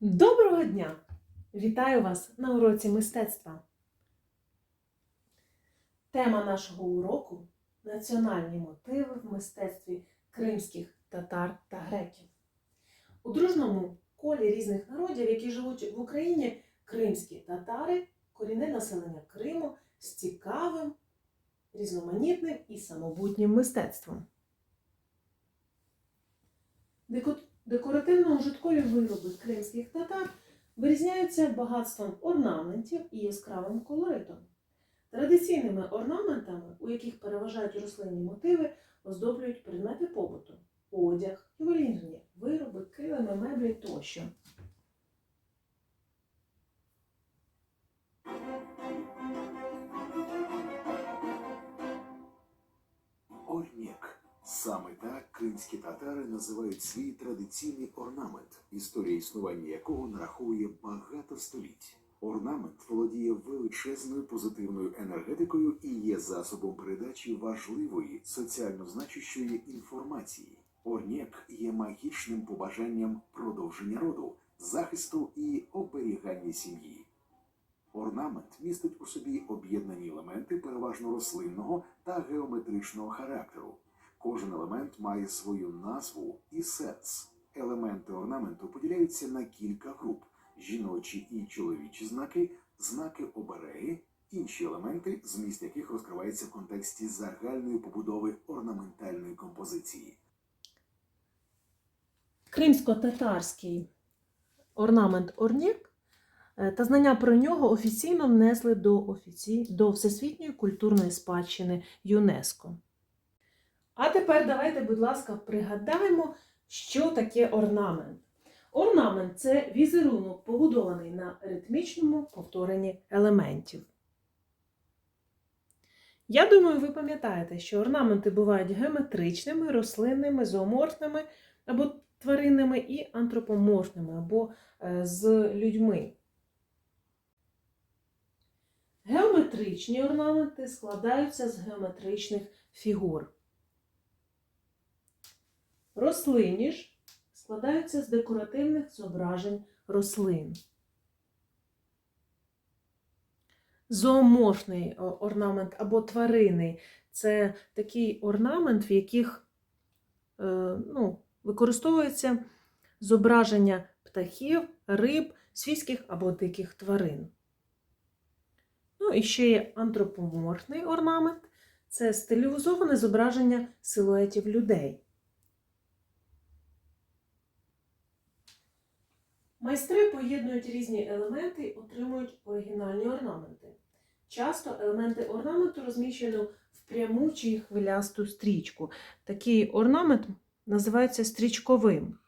Доброго дня! Вітаю вас на уроці мистецтва. Тема нашого уроку національні мотиви в мистецтві кримських татар та греків. У дружному колі різних народів, які живуть в Україні, кримські татари корінне населення Криму з цікавим, різноманітним і самобутнім мистецтвом. Деко- Декоративно-ужиткові вироби кримських татар вирізняються багатством орнаментів і яскравим колоритом. Традиційними орнаментами, у яких переважають рослинні мотиви, оздоблюють предмети побуту, одяг, ювелірні вироби, килими, меблі тощо. Кримські татари називають свій традиційний орнамент, історія існування якого нараховує багато століть. Орнамент володіє величезною позитивною енергетикою і є засобом передачі важливої соціально значущої інформації. Орнєк є магічним побажанням продовження роду, захисту і оберігання сім'ї. Орнамент містить у собі об'єднані елементи переважно рослинного та геометричного характеру. Кожен елемент має свою назву і сенс. Елементи орнаменту поділяються на кілька груп: жіночі і чоловічі знаки, знаки обереги, інші елементи, зміст яких розкривається в контексті загальної побудови орнаментальної композиції. Кримсько-татарський орнамент орнєк е, та знання про нього офіційно внесли до, офіці... до Всесвітньої культурної спадщини ЮНЕСКО. А тепер давайте, будь ласка, пригадаємо, що таке орнамент. Орнамент це візерунок, побудований на ритмічному повторенні елементів. Я думаю, ви пам'ятаєте, що орнаменти бувають геометричними, рослинними, зооморфними або тваринними і антропоморфними, або е, з людьми. Геометричні орнаменти складаються з геометричних фігур. Рослинні ж складаються з декоративних зображень рослин. Зооморфний орнамент або тварини це такий орнамент, в яких е, ну, використовується зображення птахів, риб, свійських або диких тварин. Ну і ще є антропоморфний орнамент це стилізоване зображення силуетів людей. Майстри поєднують різні елементи і отримують оригінальні орнаменти. Часто елементи орнаменту розміщено в пряму чи хвилясту стрічку. Такий орнамент називається стрічковим.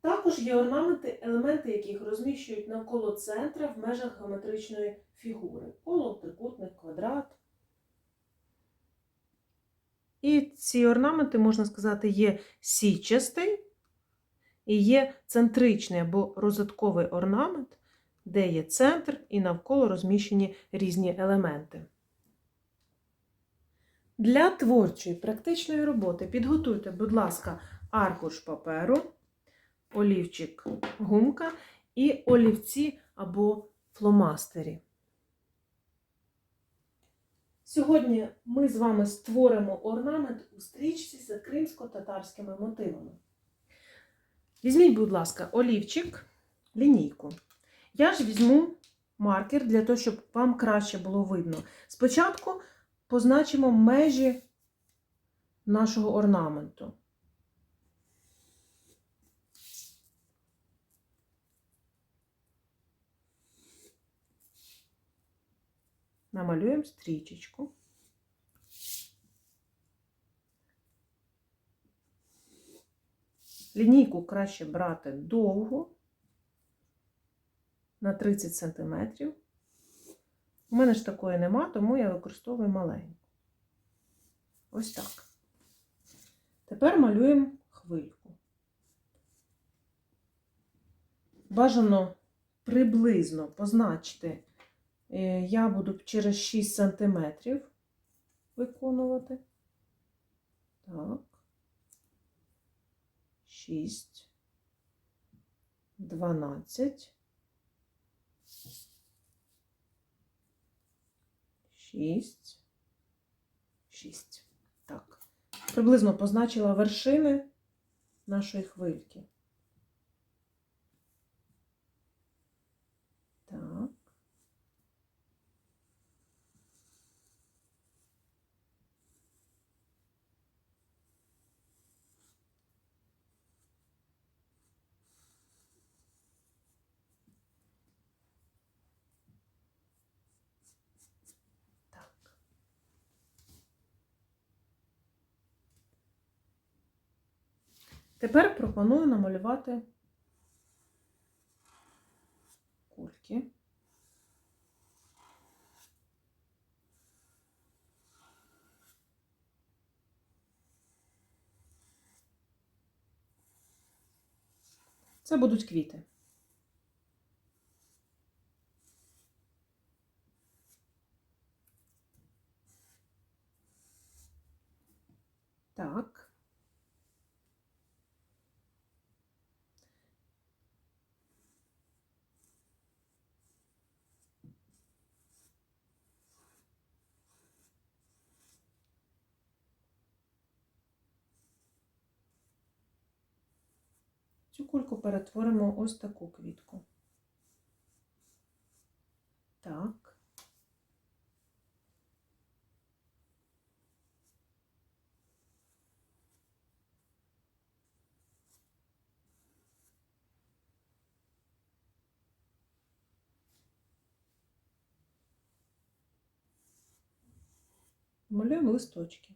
Також є орнаменти, елементи яких розміщують навколо центра в межах геометричної фігури. Коло, трикутник, квадрат. І ці орнаменти, можна сказати, є січастий і є центричний або розатковий орнамент, де є центр і навколо розміщені різні елементи. Для творчої практичної роботи підготуйте, будь ласка, аркуш паперу, олівчик гумка і олівці або фломастері. Сьогодні ми з вами створимо орнамент у стрічці з кримсько-татарськими мотивами. Візьміть, будь ласка, олівчик, лінійку. Я ж візьму маркер для того, щоб вам краще було видно. Спочатку позначимо межі нашого орнаменту. Намалюємо стрічечку. Лінійку краще брати довгу на 30 см. У мене ж такої нема, тому я використовую маленьку. Ось так. Тепер малюємо хвильку. Бажано приблизно позначити, е, я буду через 6 см виконувати. Так. Шість, дванадцять, шість, шість. Так. Приблизно позначила вершини нашої хвильки. Так. Так. Тепер пропоную намалювати кульки. Це будуть квіти. Так. Цю кульку перетворимо ось таку квітку. Так. Малюємо листочки.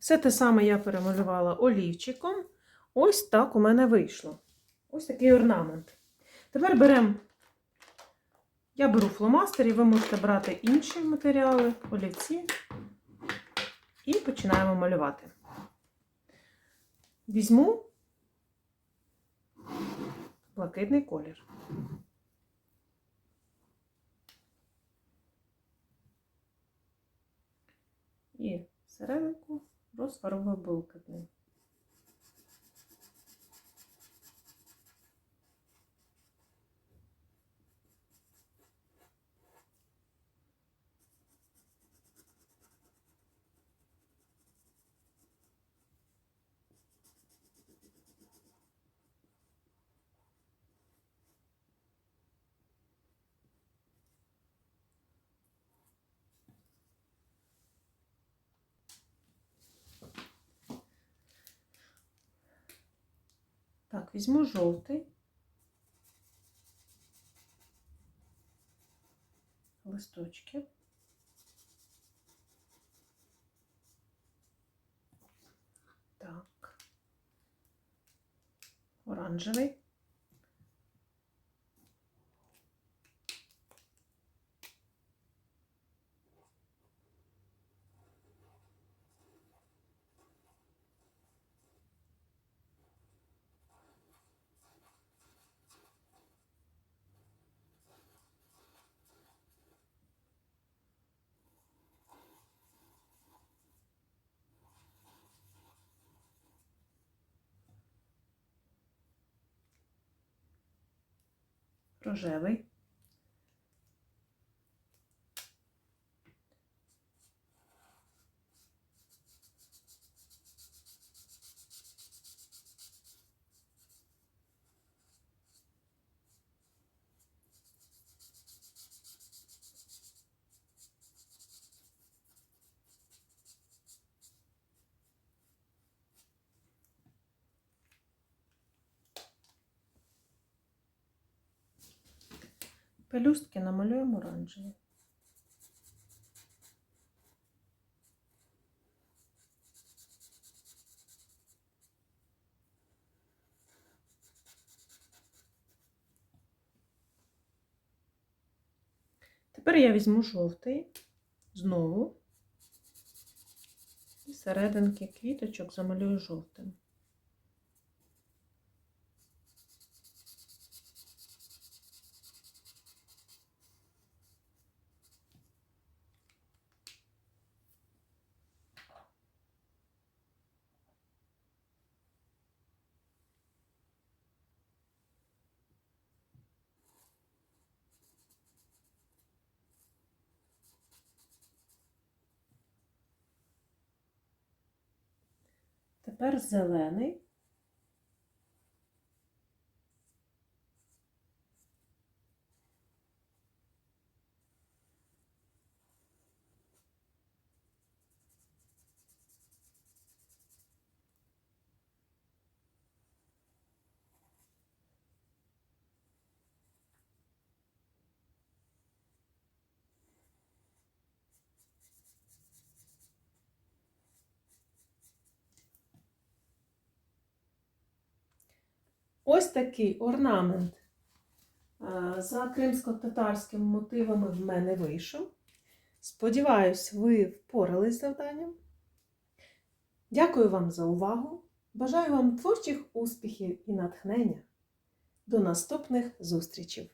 Все те саме я перемалювала олівчиком. Ось так у мене вийшло. Ось такий орнамент. Тепер беремо. Я беру фломастер, і ви можете брати інші матеріали, олівці, і починаємо малювати. Візьму блакитний колір. І серединку розфарбую блакитним. Так, візьму жовтий. Листочки. Так. Оранжевий. Рожевий. Пелюстки намалюємо оранжеві. Тепер я візьму жовтий знову і серединки квіточок замалюю жовтим. Тепер зелений. Ось такий орнамент за кримсько-татарськими мотивами в мене вийшов. Сподіваюсь, ви впорались з завданням. Дякую вам за увагу. Бажаю вам творчих успіхів і натхнення. До наступних зустрічей!